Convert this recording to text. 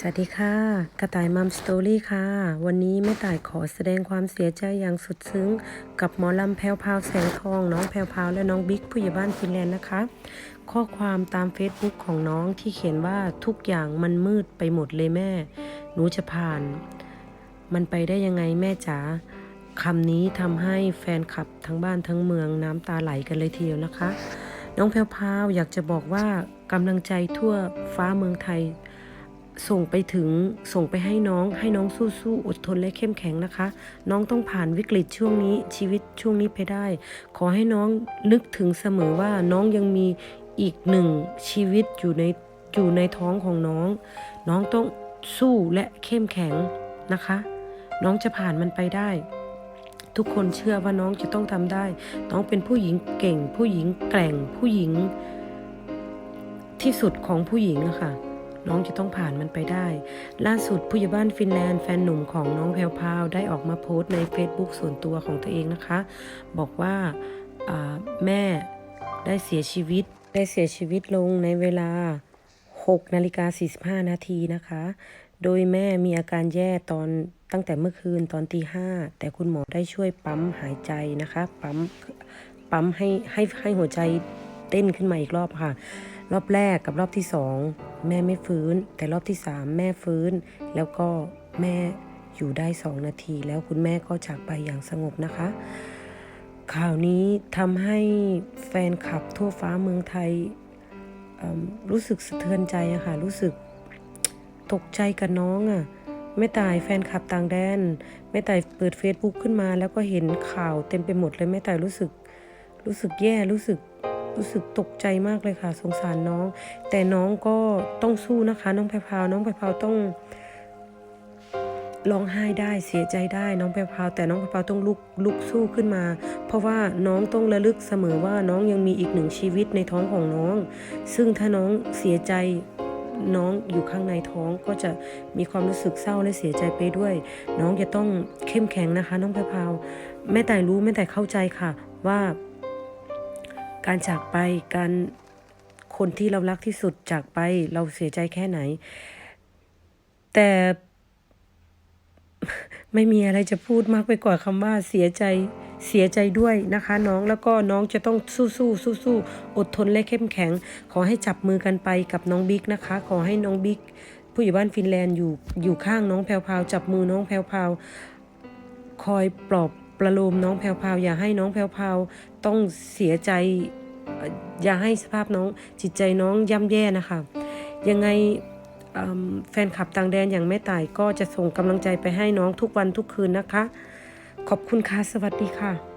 สวัสดีค่ะ กระต่ายมัมสตอรี่ค่ะ วันนี้แม่ต่ายขอแสดงความเสียใจอย่างสุดซึ้ง กับหมอลำแพรวพาวแสงทอง น้องแพรวพาวและน้องบิ๊กผู้ใหญ่บ้านฟินแลนด์นะคะ ข้อความตามเฟซบุ๊กของน้องที่เขียนว่าทุกอย่างมันมืดไปหมดเลยแม่ หนูจะผ่าน มันไปได้ยังไงแม่จ๋าคำนี้ทำให้แฟนคลับทั้งบ้านทั้งเมืองน้ำตาไหลกันเลยทีเดียวนะคะ น้องแพรวพาวอยากจะบอกว่ากำลังใจทั่วฟ้าเมืองไทย ส่งไปถึงส่งไปให้น้องให้น้องสู้ๆอดทนและเข้มแข็งนะคะ น้องต้องผ่านวิกฤตช่วงนี้ชีวิตช่วงนี้ไปได้ ขอให้น้องนึกถึงเสมอว่าน้องยังมีอีกหนึ่งชีวิตอยู่ในอยู่ในท้องของน้อง น้องต้องสู้และเข้มแข็งนะคะ น้องจะผ่านมันไปได้ ทุกคนเชื่อว่าน้องจะต้องทำได้ น้องเป็นผู้หญิงเก่ง ผู้หญิงแกร่งผู้หญิงที่สุดของผู้หญิงอะค่ะ น้องจะต้องผ่านมันไปได้ ล่าสุดผู้ใหญ่บ้านฟินแลนด์แฟนหนุ่มของน้องแพรวพาวได้ออกมาโพสต์ใน Facebook ส่วนตัวของตัวเองนะคะ บอกว่าอ่าแม่ได้เสียชีวิตได้เสียชีวิตลงในเวลา 6 นาฬิกา 45 นาทีนะคะ โดยแม่มีอาการแย่ตอนตั้งแต่เมื่อคืนตอนตีห้าแต่คุณหมอได้ช่วยปั๊มหายใจนะคะ ปั๊มปั๊มให้ให้ให้หัวใจเต้นขึ้นมาอีกรอบค่ะ รอบแรกกับรอบที่สอง แม่ไม่ฟื้น แต่รอบที่สามแม่ฟื้น แล้วก็แม่อยู่ได้สองนาที แล้วคุณแม่ก็จากไปอย่างสงบนะคะ ข่าวนี้ทำให้แฟนคลับทั่วฟ้าเมืองไทยรู้สึกสะเทือนใจอะค่ะ รู้สึกตกใจกับน้องอะแม่ตายแฟนคลับต่างแดนแม่ตายเปิด Facebook ขึ้นมา แล้วก็เห็นข่าวเต็มไปหมดเลยแม่ตายรู้สึก รู้สึกแย่รู้สึก รู้สึกตกใจมากเลยค่ะ สงสารน้อง แต่น้องก็ต้องสู้นะคะ น้องแพรพาวน้องแพรพาวต้องร้องไห้ได้เสียใจได้น้องแพรพาวแต่น้องแพรพาวต้องลุกลุกสู้ขึ้นมา เพราะว่าน้องต้องระลึกเสมอว่าน้องยังมีอีกหนึ่งชีวิตในท้องของน้อง ซึ่งถ้าน้องเสียใจน้องอยู่ข้างในท้องก็จะมีความรู้สึกเศร้าและเสียใจไปด้วย น้องจะต้องเข้มแข็งนะคะ น้องแพรพาวแม่แต่รู้แม่แต่เข้าใจค่ะว่า การจากไปการคนที่เรารักที่สุดจากไปเราเสียใจแค่ไหน แต่ไม่มีอะไรจะพูดมากไปกว่าคำว่าเสียใจเสียใจด้วยนะคะน้องแล้วก็น้องจะต้องสู้สู้สู้สู้อดทนและเข้มแข็ง ขอให้จับมือกันไปกับน้องบิ๊กนะคะ ขอให้น้องบิ๊กผู้ใหญ่บ้านฟินแลนด์อยู่อยู่ข้างน้องแพรวพาวจับมือน้องแพรวพาวคอยปลอบประโลมน้องแพรวพาวอย่าให้น้องแพรวพาวต้องเสียใจ อย่าให้สภาพน้องจิตใจน้องย่ำแย่นะคะ ยังไงแฟนคลับต่างแดนอย่างแม่ต่ายก็จะส่งกำลังใจไปให้น้องทุกวันทุกคืนนะคะ ขอบคุณค่ะ สวัสดีค่ะ